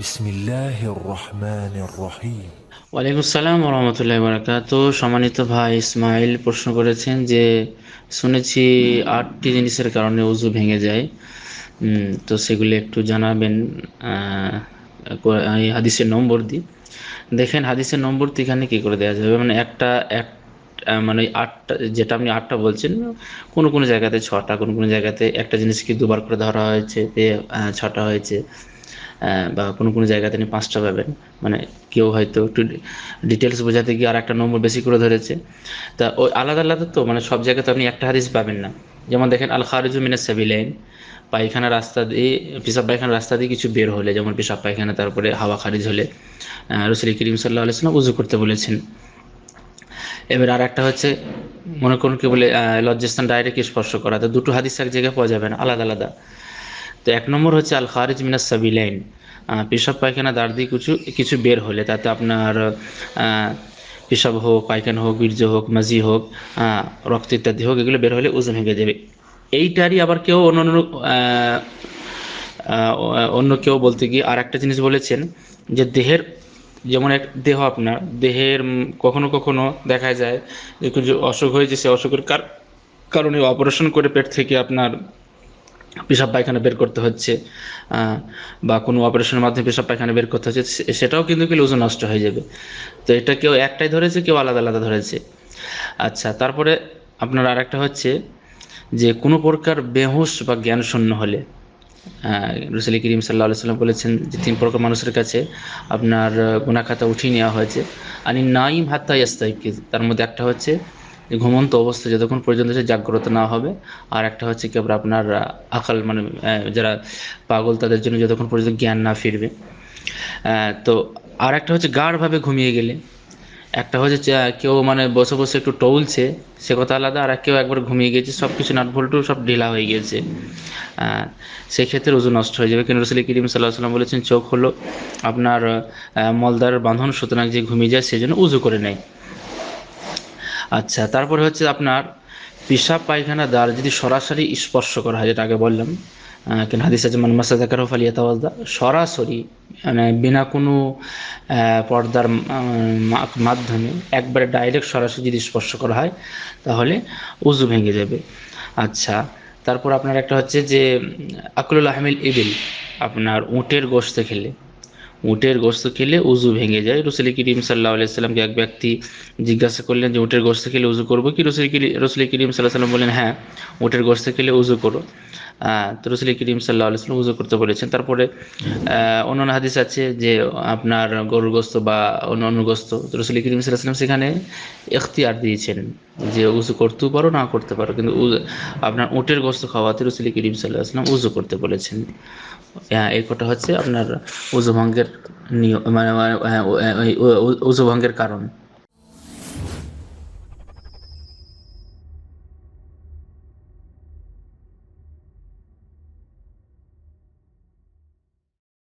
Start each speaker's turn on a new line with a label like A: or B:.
A: বিসমিল্লাহির রহমানির রহিম।
B: ওয়ালাইকুম আসসালাম রহমতুল্লাহ বরাকাত সম্মানিত ভাই ইসমাইল প্রশ্ন করেছেন যে, শুনেছি আটটি জিনিসের কারণে উজু ভেঙে যায়। তো সেগুলি একটু জানাবেন হাদিসের নম্বর দিই দেখেন, হাদিসের নম্বর তো এখানে কী করে দেওয়া যাবে? মানে একটা, এক মানে আটটা, যেটা আপনি আটটা বলছেন, কোনো কোনো জায়গাতে ছটা, কোনো কোনো জায়গাতে একটা জিনিস কি দুবার করে ধরা হয়েছে ছটা হয়েছে। বা কোনো কোনো জায়গাতে তিনি পাঁচটা পাবেন। মানে কেউ হয়তো একটু ডিটেলস বোঝাতে গিয়ে আর একটা নম্বর বেশি করে ধরেছে। তা ওই আলাদা আলাদা তো মানে সব জায়গাতে আপনি একটা হাদিস পাবেন না। যেমন দেখেন আল খারিজু মিনাস সাবিলাইন। পায়খানা রাস্তা দিয়ে, পেশাব পায়খানা রাস্তা দিয়ে কিছু বের হলে, যেমন পেশাব পায়খানা, তারপরে হাওয়া খারিজ হলে রসুল করিম সাল্লাহ আলাইসাল্লাম উজু করতে বলেছেন। এবার আর একটা হচ্ছে, মনে করুন কি বলে লজ্জাস্থান ডাইরেক্ট স্পর্শ করা। তো দুটো হাদিস এক জায়গায় পাওয়া যাবে না, আলাদা আলাদা। তো এক নম্বর হচ্ছে আল খারিজ মিনাস সাবিলাইন। পেশাব পায়খানা, দাঁড় দিয়ে কিছু কিছু বের হলে তাতে আপনার পেশাব হোক, পায়খানা হোক, বীর্য হোক মাজি হোক রক্ত ইত্যাদি হোক, এগুলো বের হলে ওজন ভেঙে যাবে। এইটারই আবার কেউ অন্য অন্য কেউ বলতে গিয়ে আর একটা জিনিস বলেছেন যে দেহের যেমন এক দেহ আপনার, দেহের কখনো কখনো দেখা যায় যে অসুখ হয়েছে, সে অসুখের কার- কারণে অপারেশন করে পেট থেকে আপনার পেশাব পায়খানা বের করতে হচ্ছে বা কোনো অপারেশনের মাধ্যমে পেশাব পায়খানা বের করতে হচ্ছে সেটাও কিন্তু কি ওজন নষ্ট হয়ে যাবে। তো এটা কেউ একটাই ধরেছে, কেউ আলাদা আলাদা ধরেছে। আচ্ছা তারপরে আপনার আর একটা হচ্ছে যে কোনো প্রকার বেহুশ বা জ্ঞান শূন্য হলে রসুল করিম সাল্লাহ সাল্লাম বলেছেন যে তিন প্রকার মানুষের কাছে আপনার গুনা খাতা উঠিয়ে নেওয়া হয়েছে। আনি নাইম হাত্তা ইয়াস্তাইকিজ তার মধ্যে একটা হচ্ছে ঘুমন্ত অবস্থা যতক্ষণ পর্যন্ত সে জাগ্রত না হবে আর একটা হচ্ছে কি আপনার আকাল মানে যারা পাগল তাদের জন্য যতক্ষণ পর্যন্ত জ্ঞান না ফিরবে। তো আর একটা হচ্ছে গাঢ়ভাবে ঘুমিয়ে গেলে। একটা হচ্ছে কেউ মানে বসে বসে একটু টলছে সে কথা আলাদা আর কেউ একবার ঘুমিয়ে গেছে সব কিছু নাট ভল্টু সব ঢিলা হয়ে গিয়েছে সেক্ষেত্রে ওজন নষ্ট হয়ে যাবে। কিন্তু রসুল করিম সাল্লাহ সাল্লাম বলেছেন চোখ হলো আপনার আহ, মলদারের বাঁধন সুতরাং যে ঘুমিয়ে যায় সেজন্য উজু করে নেয়। আচ্ছা তারপরে হচ্ছে আপনার পেশাব পায়খানা দ্বার যদি সরাসরি স্পর্শ করা হয়, যেটা আগে বললাম কেন হাদিস আছে মানে মাসা জাকার ফালিয়া তাওয়াজদা সরাসরি মানে বিনা কোনো পর্দার মাধ্যমে একবারে ডাইরেক্ট সরাসরি যদি স্পর্শ করা হয়, তাহলে উজু ভেঙে যাবে। আচ্ছা তারপর আপনার একটা হচ্ছে যে, আকলুল আহমিল ইবিল, আপনার উটের গোশত খেলে। উটের গোস্ত খেলে উজু ভেঙে যায়। রসুল করিম সাল্লাহ আলাইসাল্লামকে এক ব্যক্তি জিজ্ঞাসা করলেন যে, উটের গোস্ত খেলে উজু করব কি? রসুল রসুল করিম সাল্লাহ সাল্লাম বললেন হ্যাঁ উটের গোস্ত খেলে উজু করো। তো করিম সাল্লাহ আলাইসাল্লাম উজু করতে বলেছেন তারপরে অন্যান্য হাদিস আছে যে আপনার গরুর গোস্ত বা অন্য অন্য গোস্ত তো করিম সাল্লাহ সেখানে এখতিয়ার দিয়েছেন যে উজু করতেও পারো না করতে পারো কিন্তু আপনার উটের গোস্ত খাওয়াতে রসুল করিম সাল্লাহ সাল্লাম উজু করতে বলেছেন হ্যাঁ, এই কটা হচ্ছে আপনার উজু ভঙ্গের নিয়ম মানে মানে, হ্যাঁ, ও- ও- ও- উজু ভঙ্গের কারণ